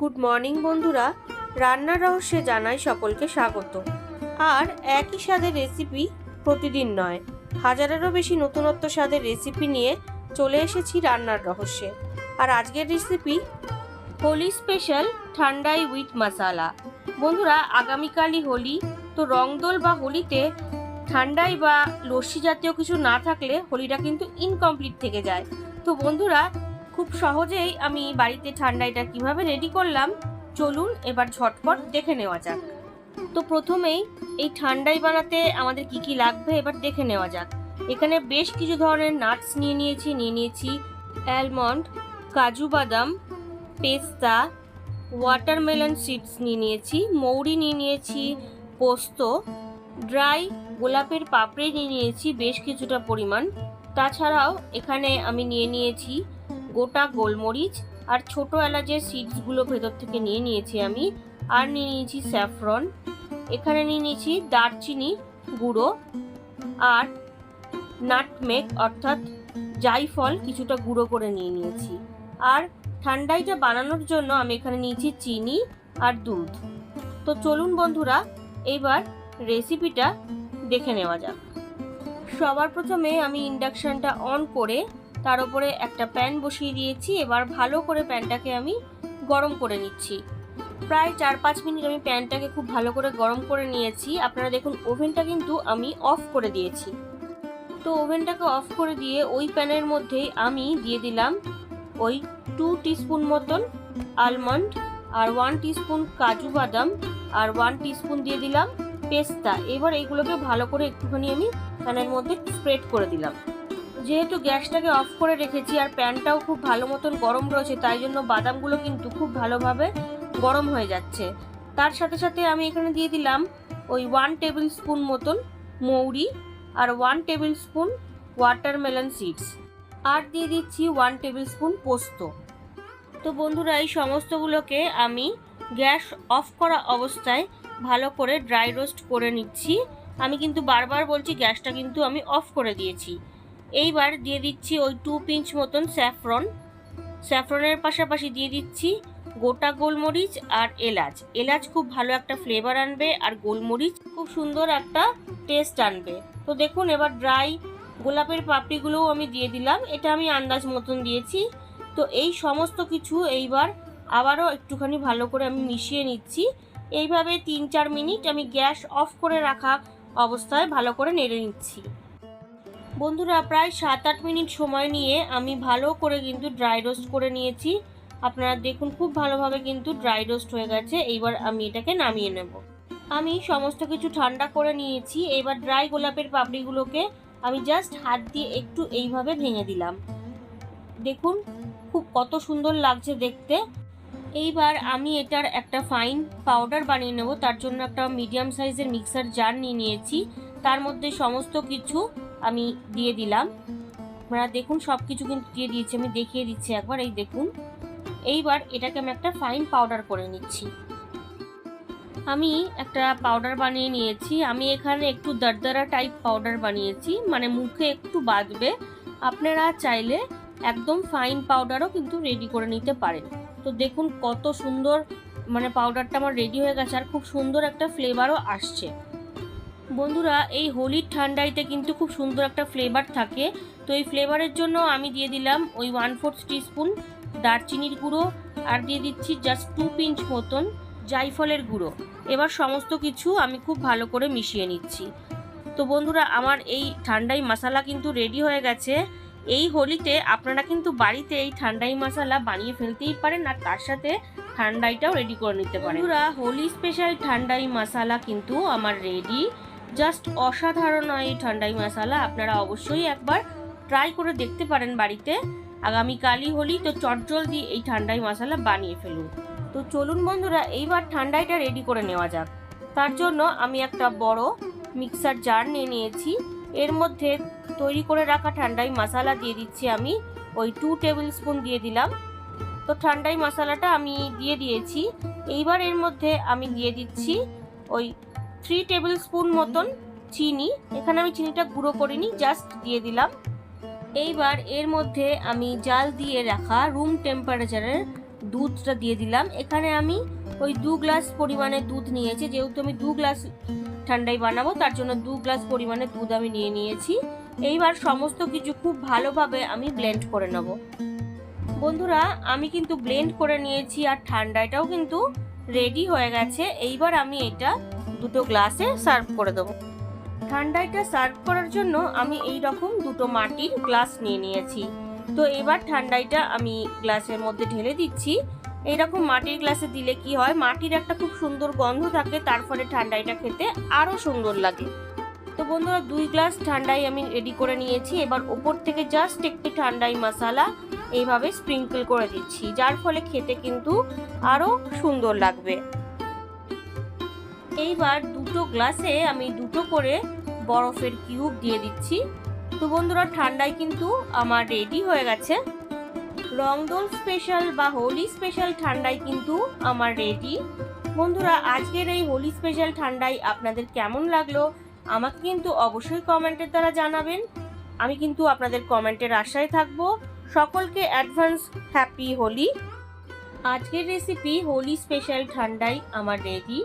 Good morning বন্ধুরা। রান্নার রহস্যে জানাই সকলকে স্বাগত। আর একই স্বাদের রেসিপি প্রতিদিন নয়, হাজারেরও বেশি নতুনত্ব স্বাদের রেসিপি নিয়ে চলে এসেছি রান্নার রহস্যে। আর আজকের recipe Holi special thandai with masala. বন্ধুরা, আগামীকালই হোলি, তো রংদোল বা হোলিতে ঠান্ডাই বা লস্যি জাতীয় কিছু না থাকলে হোলিটা কিন্তু ইনকমপ্লিট থেকে যায়। তো বন্ধুরা খুব সহজেই আমি বাড়িতে ঠান্ডাইটা কীভাবে রেডি করলাম, চলুন এবার ঝটপট দেখে নেওয়া যাক। তো প্রথমেই এই ঠান্ডাই বানাতে আমাদের কি কি লাগবে এবার দেখে নেওয়া যাক। এখানে বেশ কিছু ধরনের নাটস নিয়ে নিয়েছি নিয়ে নিয়েছি অ্যালমন্ড কাজু বাদাম, পেস্তা ওয়াটারমেলন সিডস নিয়ে নিয়েছি, মৌরি নিয়ে নিয়েছি, পোস্ত ড্রাই গোলাপের পাপড়ি নিয়ে নিয়েছি বেশ কিছুটা পরিমাণ। তাছাড়াও এখানে আমি নিয়ে নিয়েছি গোটা গোলমরিচ আর ছোট এলাচের সিডসগুলো ভেতর থেকে নিয়ে নিয়েছি আমি। আর নিয়ে নিয়েছি স্যাফরন এখানে নিয়ে নিয়েছি দারচিনি গুঁড়ো আর নাটমেগ অর্থাৎ জাইফল কিছুটা গুঁড়ো করে নিয়ে নিয়েছি। আর ঠান্ডাইটা বানানোর জন্য আমি এখানে নিয়েছি চিনি আর দুধ। তো চলুন বন্ধুরা, এবার রেসিপিটা দেখে নেওয়া যাক। সবার প্রথমে আমি ইন্ডাকশানটা অন করে তার উপরে একটা প্যান বসিয়ে দিয়েছি। এবার ভালো করে প্যানটাকে আমি গরম করে নিচ্ছি। প্রায় চার পাঁচ মিনিট আমি প্যানটাকে খুব ভালো করে গরম করে নিয়েছি। আপনারা দেখুন, ওভেনটা কিন্তু আমি অফ করে দিয়েছি। তো ওভেনটাকে অফ করে দিয়ে ওই প্যানের মধ্যেই আমি দিয়ে দিলাম ওই টু টিস্পুন মতন আলমন্ড আর ওয়ান টিস্পুন কাজু বাদাম আর ওয়ান টিস্পুন দিয়ে দিলাম পেস্তা। এবার এইগুলোকে ভালো করে একটুখানি আমি প্যানের মধ্যে স্প্রেড করে দিলাম। যেহেতু গ্যাসটাকে অফ করে রেখেছি আর প্যানটাও খুব ভালো মতন গরম রয়েছে, তাই জন্য বাদামগুলো কিন্তু খুব ভালোভাবে গরম হয়ে যাচ্ছে। তার সাথে সাথে আমি এখানে দিয়ে দিলাম ওই ওয়ান টেবিল স্পুন মতন মৌরি আর one tablespoon watermelon seeds আর দিয়ে দিচ্ছি ওয়ান টেবিল স্পুন পোস্ত। তো বন্ধুরা, এই সমস্তগুলোকে আমি গ্যাস অফ করা অবস্থায় ভালো করে ড্রাই রোস্ট করে নিচ্ছি। আমি কিন্তু বারবার বলছি গ্যাসটা কিন্তু আমি অফ করে দিয়েছি। এইবার দিয়ে দিচ্ছি ওই টু পিঞ্চ মতন স্যাফরন স্যাফরনের পাশাপাশি দিয়ে দিচ্ছি গোটা গোলমরিচ আর এলাচ। এলাচ খুব ভালো একটা ফ্লেভার আনবে আর গোলমরিচ খুব সুন্দর একটা টেস্ট আনবে। তো দেখুন, এবার ড্রাই গোলাপের পাপড়িগুলোও আমি দিয়ে দিলাম। এটা আমি আন্দাজ মতন দিয়েছি। তো এই সমস্ত কিছু এইবার আবারও একটুখানি ভালো করে আমি মিশিয়ে নিচ্ছি। এইভাবে তিন চার মিনিট আমি গ্যাস অফ করে রাখা অবস্থায় ভালো করে নেড়ে নিচ্ছি। বন্ধুরা, প্রায় সাত আট মিনিট সময় নিয়ে আমি ভালো করে কিন্তু ড্রাই রোস্ট করে নিয়েছি। আপনারা দেখুন, খুব ভালোভাবে কিন্তু ড্রাই রোস্ট হয়ে গেছে। এইবার আমি এটাকে নামিয়ে নেব। আমি সমস্ত কিছু ঠান্ডা করে নিয়েছি। এবার ড্রাই গোলাপের পাপড়িগুলোকে আমি জাস্ট হাত দিয়ে একটু এইভাবে ভেঙে দিলাম। দেখুন, খুব কত সুন্দর লাগছে দেখতে। এইবার আমি এটার একটা ফাইন পাউডার বানিয়ে নেব। তার জন্য একটা মিডিয়াম সাইজের মিক্সার জার নিয়ে নিয়েছি। তার মধ্যে সমস্ত কিছু আমি দিয়ে দিলাম। আপনারা দেখুন সব কিছু কিন্তু দিয়ে দিয়েছি। আমি দেখিয়ে দিচ্ছি একবার, এই দেখুন। এইবার এটাকে আমি একটা ফাইন পাউডার করে নিচ্ছি। আমি একটা পাউডার বানিয়ে নিয়েছি। আমি এখানে একটু দরদরা টাইপ পাউডার বানিয়েছি। মানে মুখে একটু বাঁধবে। আপনারা চাইলে একদম ফাইন পাউডারও কিন্তু রেডি করে নিতে পারেন। তো দেখুন কত সুন্দর মানে পাউডারটা আমার রেডি হয়ে গেছে। আর খুব সুন্দর একটা ফ্লেভারও আসছে। বন্ধুরা, এই হোলির ঠান্ডাইতে কিন্তু খুব সুন্দর একটা ফ্লেভার থাকে। তো এই ফ্লেভারের জন্য আমি দিয়ে দিলাম ওই ওয়ান ফোর্থ টিস্পুন দারচিনির গুঁড়ো আর দিয়ে দিচ্ছি জাস্ট টু পিঞ্চ মতন জাইফলের গুঁড়ো। এবার সমস্ত কিছু আমি খুব ভালো করে মিশিয়ে নিচ্ছি। তো বন্ধুরা, আমার এই ঠান্ডাই মশালা কিন্তু রেডি হয়ে গেছে। এই হোলিতে আপনারা কিন্তু বাড়িতে এই ঠান্ডাই মশালা বানিয়ে ফেলতেই পারেন আর তার সাথে ঠান্ডাইটাও রেডি করে নিতে পারেন। বন্ধুরা, হোলি স্পেশাল ঠান্ডাই মশালা কিন্তু আমার রেডি জাস্ট অসাধারণ এই ঠান্ডাই মশালা, আপনারা অবশ্যই একবার ট্রাই করে দেখতে পারেন বাড়িতে। আগামীকালই হোলি, তো চটজলদি এই ঠান্ডাই মশালা বানিয়ে ফেলুন। তো চলুন বন্ধুরা, এইবার ঠান্ডাইটা রেডি করে নেওয়া যাক। তার জন্য আমি একটা বড় মিক্সার জার নিয়ে নিয়েছি। এর মধ্যে তৈরি করে রাখা ঠান্ডাই মশালা দিয়ে দিচ্ছি আমি। ওই টু টেবিল স্পুন দিয়ে দিলাম। তো ঠান্ডাই মশলাটা আমি দিয়ে দিয়েছি। এইবার এর মধ্যে আমি দিয়ে দিচ্ছি ওই থ্রি টেবিল স্পুন মতন চিনি। এখানে আমি চিনিটা গুঁড়ো করিনি জাস্ট দিয়ে দিলাম। এইবার এর মধ্যে আমি জাল দিয়ে রাখা রুম টেম্পারেচারের দুধটা দিয়ে দিলাম। এখানে আমি ওই দু গ্লাস পরিমাণে দুধ নিয়েছি। যেহেতু আমি দু গ্লাস ঠান্ডাই বানাবো, তার জন্য দু গ্লাস পরিমাণে দুধ আমি নিয়ে নিয়েছি। এইবার সমস্ত কিছু খুব ভালোভাবে আমি ব্লেন্ড করে নেব। বন্ধুরা, আমি কিন্তু ব্লেন্ড করে নিয়েছি আর ঠান্ডাটাও কিন্তু রেডি হয়ে গেছে। এইবার আমি এটা দুটো গ্লাসে সার্ভ করে দেবো। ঠান্ডাইটা সার্ভ করার জন্য আমি এই রকম দুটো মাটির গ্লাস নিয়ে নিয়েছি। তো এবার ঠান্ডাইটা আমি গ্লাসের মধ্যে ঢেলে দিচ্ছি। এইরকম মাটির গ্লাসে দিলে কি হয়, মাটির একটা খুব সুন্দর গন্ধ থাকে, তার ফলে ঠান্ডাইটা খেতে আরও সুন্দর লাগে। তো বন্ধুরা, দুই গ্লাস ঠান্ডাই আমি রেডি করে নিয়েছি। এবার ওপর থেকে জাস্ট একটু ঠান্ডাই মশালা এইভাবে স্প্রিঙ্কল করে দিচ্ছি। যার ফলে খেতে কিন্তু আরও সুন্দর লাগবে। এইবার দুটো গ্লাসে আমি দুটো করে বরফের কিউব দিয়ে দিচ্ছি। তো বন্ধুরা, ঠান্ডায় কিন্তু আমার রেডি হয়ে গেছে। রংদোল স্পেশাল বা হোলি স্পেশাল ঠান্ডায় কিন্তু আমার রেডি। বন্ধুরা, আজকের এই হোলি স্পেশাল ঠান্ডায় আপনাদের কেমন লাগল? আমাকে কিন্তু অবশ্যই কমেন্টের দ্বারা জানাবেন। আমি কিন্তু আপনাদের কমেন্টের আশায় থাকব। সকলকে অ্যাডভান্স হ্যাপি হোলি। আজকের রেসিপি হোলি স্পেশাল ঠান্ডায় আমার রেডি।